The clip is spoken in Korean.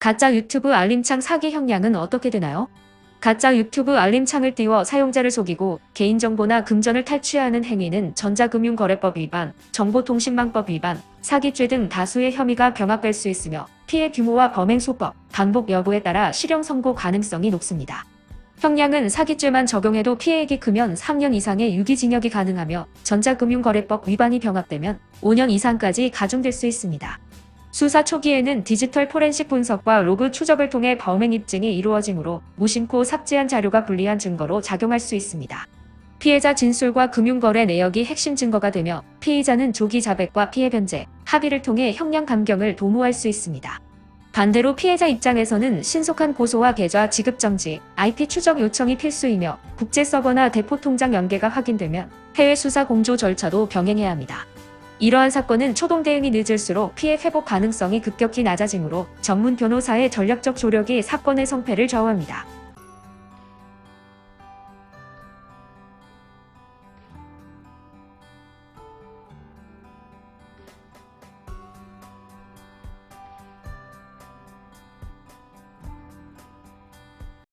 가짜 유튜브 알림창 사기 형량은 어떻게 되나요? 가짜 유튜브 알림창을 띄워 사용자를 속이고 개인정보나 금전을 탈취하는 행위는 전자금융거래법 위반, 정보통신망법 위반, 사기죄 등 다수의 혐의가 병합될 수 있으며 피해 규모와 범행 소법, 반복 여부에 따라 실형 선고 가능성이 높습니다. 형량은 사기죄만 적용해도 피해액이 크면 3년 이상의 유기징역이 가능하며 전자금융거래법 위반이 병합되면 5년 이상까지 가중될 수 있습니다. 수사 초기에는 디지털 포렌식 분석과 로그 추적을 통해 범행 입증이 이루어지므로 무심코 삭제한 자료가 불리한 증거로 작용할 수 있습니다. 피해자 진술과 금융거래 내역이 핵심 증거가 되며 피의자는 조기 자백과 피해 변제, 합의를 통해 형량 감경을 도모할 수 있습니다. 반대로 피해자 입장에서는 신속한 고소와 계좌 지급 정지, IP 추적 요청이 필수이며 국제 서버나 대포 통장 연계가 확인되면 해외 수사 공조 절차도 병행해야 합니다. 이러한 사건은 초동 대응이 늦을수록 피해 회복 가능성이 급격히 낮아지므로 전문 변호사의 전략적 조력이 사건의 성패를 좌우합니다.